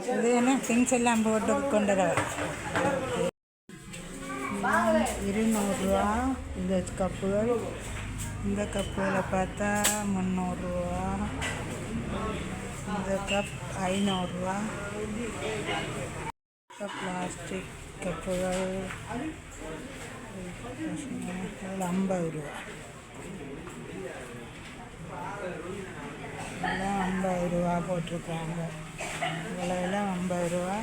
இது என்ன திங்ஸ் எல்லாம் போட்டு கொண்டு இருநூறுரூவா இந்த கப்புகள் இந்த கப்புகளை பார்த்தா முந்நூறுரூவா இந்த கப் ஐநூறுரூவா பிளாஸ்டிக் கப்புகள் ஐம்பது ரூபா எல்லாம் ஐம்பது ரூபா போட்டிருக்காங்க விலையெல்லாம் ஐம்பது ரூபா.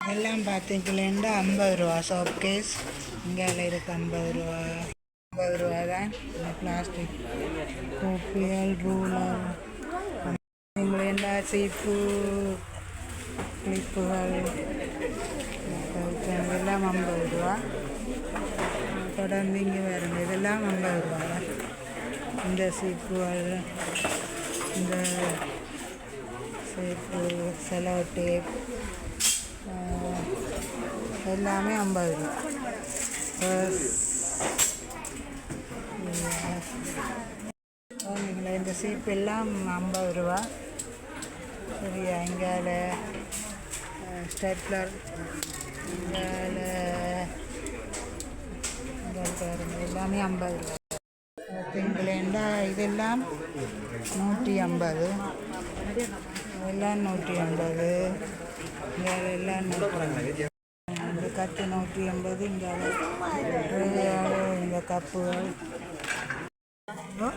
எல்லாம் பார்த்தீங்களேண்டா ஐம்பது ரூபா சோப் கேஸ் இங்கே இருக்கு ஐம்பது ரூபா. ஐம்பது ரூபா தான் இந்த பிளாஸ்டிக் கோப்பியல் ரூலர் பார்த்தீங்களேண்டா சீப்பு கிளிப்புகள் இதெல்லாம் ஐம்பது ரூபா தொடர்ந்து இங்கே வருங்க. இதெல்லாம் ஐம்பது ரூபா இந்த சீப்பு இந்த சீப்பு செலவு டேப் எல்லாமே ஐம்பது ரூபா. பர்ஸ். இந்த சீப்பு எல்லாம் ஐம்பது ரூபா. சரியா? இங்கால ஸ்டெப்லர். இங்கால இங்கே பாருங்க எல்லாமே ஐம்பது ரூபா. பார்த்தீங்களேண்டா இதெல்லாம் நூற்றி ஐம்பது. இதெல்லாம் நூற்றி ஐம்பது. இங்கே எல்லாம் நூற்றி இந்த கத்து நூற்றி ஐம்பது இங்கே இந்த கப்புகள் ஓ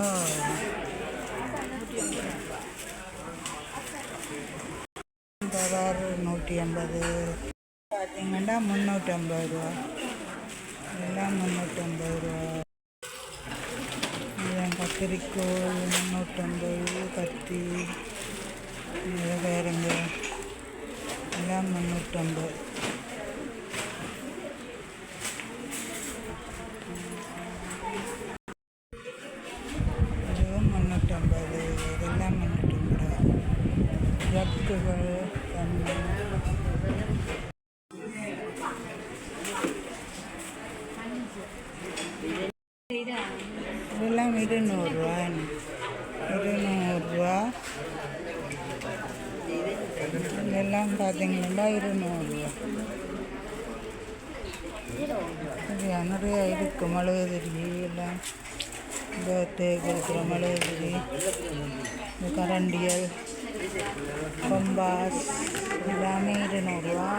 ஓ இந்த நூற்றி ஐம்பது பார்த்தீங்கன்னா முந்நூற்றி ஐம்பது ரூபா. எல்லாம் முந்நூற்றி ஐம்பது ரூபா. இதெல்லாம் கத்திரிக்கோள் முந்நூற்றம்பது கத்தி வேறுங்க எல்லாம் முந்நூற்றம்பது. இதுவும் முந்நூற்றம்பது இதெல்லாம் முந்நூற்றம்பது ஜக்குகள் இதெல்லாம் இருநூறுவா. இருநூறுவா. இதெல்லாம் பார்த்தீங்கன்னா இருநூறுவா. சரியா நிறைய இருக்கு மழுகுதிரி எல்லாம். பர்த்டேக்கு இருக்கிற மழுகுதிரி இந்த கரண்டியல் கொம்பாஸ் எல்லாமே இருநூறுவா